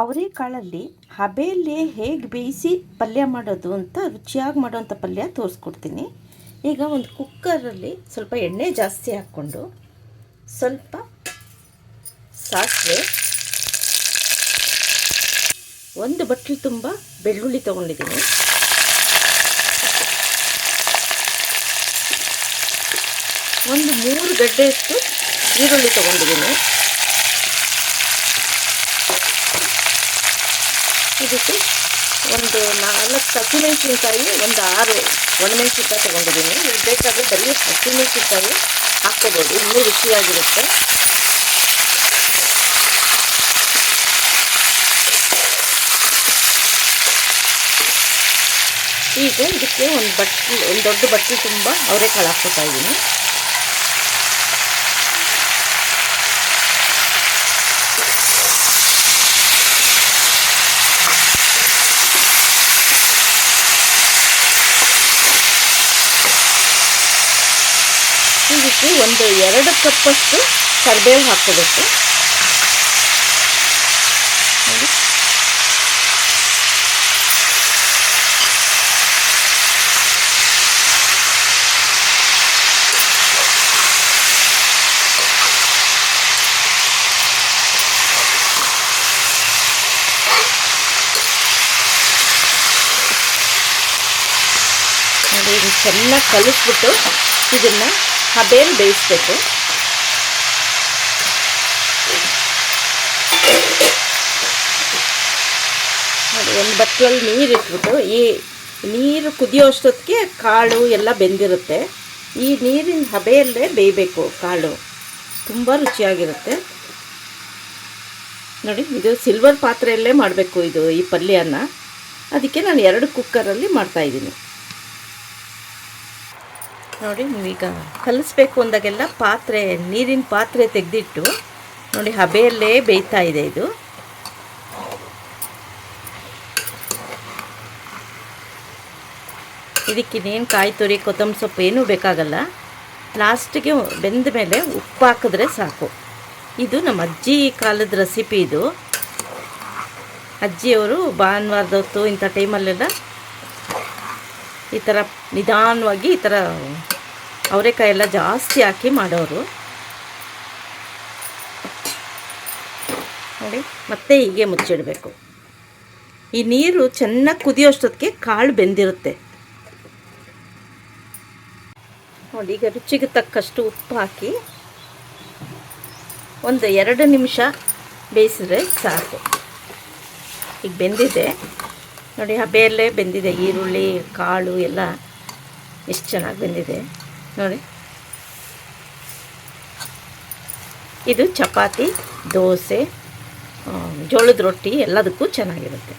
ಅವರೆಕಾಳಲ್ಲಿ ಹಬೆಯಲ್ಲಿ ಹೇಗೆ ಬೇಯಿಸಿ ಪಲ್ಯ ಮಾಡೋದು ಅಂತ ರುಚಿಯಾಗಿ ಮಾಡೋವಂಥ ಪಲ್ಯ ತೋರಿಸ್ಕೊಡ್ತೀನಿ. ಈಗ ಒಂದು ಕುಕ್ಕರಲ್ಲಿ ಸ್ವಲ್ಪ ಎಣ್ಣೆ ಜಾಸ್ತಿ ಹಾಕ್ಕೊಂಡು ಸ್ವಲ್ಪ ಸಾಸಿವೆ, ಒಂದು ಬಟ್ಲು ತುಂಬ ಬೆಳ್ಳುಳ್ಳಿ ತೊಗೊಂಡಿದ್ದೀನಿ. ಒಂದು ಮೂರು ಗಡ್ಡೆಯಷ್ಟು ಈರುಳ್ಳಿ ತೊಗೊಂಡಿದ್ದೀನಿ. ಇದಕ್ಕೆ ಒಂದು ನಾಲ್ಕು ಹಸಿಮೆಣಸಿನ್ಕಾಯಿ ಒಂದು ಆರು ಒಣಮೆಣಸಿನ್ಕಾಯಿ ತೊಗೊಂಡಿದ್ದೀನಿ ಇದು ಬೇಕಾದರೆ ಬರೀ ಹಸಿಮೆಣಸಿನ್ಕಾಯಿ ಹಾಕ್ಕೋಬೋದು ಇನ್ನೂ ರುಚಿಯಾಗಿರುತ್ತೆ ಈಗ ಇದಕ್ಕೆ ಒಂದು ಬಟ್ಲು ಒಂದು ದೊಡ್ಡ ಬಟ್ಲು ತುಂಬ ಅವರೆಕಾಳು ಹಾಕ್ಕೊತಾ ಇದ್ದೀನಿ ಇದಕ್ಕೆ ಒಂದು ಎರಡು ಕಪ್ಪಷ್ಟು ಕರಿಬೇವು ಹಾಕ್ಕೋಬೇಕು. ನೋಡಿ. ನೋಡಿ ಇದು ಚೆನ್ನಾಗಿ ಕಲಿಸ್ಬಿಟ್ಟು ಇದನ್ನು ಹಬೇಲಿ ಬೇಯಿಸ್ಬೇಕು. ನೋಡಿ, ಒಂದು ಬಟ್ಟಲಲ್ಲಿ ನೀರು ಇಟ್ಬಿಟ್ಟು ಈ ನೀರು ಕುದಿಯೋ ಅಷ್ಟೊತ್ತಿಗೆ ಕಾಳು ಎಲ್ಲ ಬೆಂದಿರುತ್ತೆ. ಈ ನೀರಿನ ಹಬೆಯಲ್ಲೇ ಬೇಯಬೇಕು ಕಾಳು. ತುಂಬ ರುಚಿಯಾಗಿರುತ್ತೆ. ನೋಡಿ, ಇದು ಸಿಲ್ವರ್ ಪಾತ್ರೆಯಲ್ಲೇ ಮಾಡಬೇಕು ಇದು ಈ ಪಲ್ಯನ. ಅದಕ್ಕೆ ನಾನು ಎರಡು ಕುಕ್ಕರಲ್ಲಿ ಮಾಡ್ತಾಯಿದ್ದೀನಿ ನೋಡಿ ನೀವೀಗ ಕಲಿಸ್ಬೇಕು ಅಂದಾಗೆಲ್ಲ ಪಾತ್ರೆ, ನೀರಿನ ಪಾತ್ರೆ ತೆಗೆದಿಟ್ಟು ನೋಡಿ ಹಬೆಯಲ್ಲೇ ಬೇಯ್ತಾ ಇದೆ ಇದು. ಇದಕ್ಕೆ ಇನ್ನೇನು ಕಾಯಿ ತುರಿ, ಕೊತ್ತಂಬರಿ ಸೊಪ್ಪು ಏನೂ ಬೇಕಾಗಲ್ಲ. ಲಾಸ್ಟಿಗೆ ಬೆಂದ ಮೇಲೆ ಉಪ್ಪು ಹಾಕಿದ್ರೆ ಸಾಕು. ಇದು ನಮ್ಮ ಅಜ್ಜಿ ಕಾಲದ ರೆಸಿಪಿ ಇದು. ಅಜ್ಜಿಯವರು ಭಾನುವಾರದ ಹೊತ್ತು ಇಂಥ ಟೈಮಲ್ಲೆಲ್ಲ ಈ ಥರ ನಿಧಾನವಾಗಿ ಈ ಥರ ಅವರೆಕಾಯಿ ಎಲ್ಲ ಜಾಸ್ತಿ ಹಾಕಿ ಮಾಡೋರು. ನೋಡಿ, ಮತ್ತೆ ಹೀಗೆ ಮುಚ್ಚಿಡಬೇಕು. ಈ ನೀರು ಚೆನ್ನಾಗಿ ಕುದಿಯೋಷ್ಟೊತ್ತಿಗೆ ಕಾಳು ಬೆಂದಿರುತ್ತೆ. ನೋಡಿ, ಈಗ ರುಚಿಗೆ ತಕ್ಕಷ್ಟು ಉಪ್ಪು ಹಾಕಿ ಒಂದು ಎರಡು ನಿಮಿಷ ಬೇಯಿಸಿದ್ರೆ ಸಾಕು. ಈಗ ಬೆಂದಿದೆ. ನೋಡಿ ಹಬೆಯಲ್ಲೇ ಬೆಂದಿದೆ. ಈರುಳ್ಳಿ, ಕಾಳು ಎಲ್ಲ ಎಷ್ಟು ಚೆನ್ನಾಗಿ ಬೆಂದಿದೆ. ನೋಡಿ. ಇದು ಚಪಾತಿ, ದೋಸೆ ಜೋಳದ ರೊಟ್ಟಿ ಎಲ್ಲದಕ್ಕೂ ಚೆನ್ನಾಗಿರುತ್ತೆ.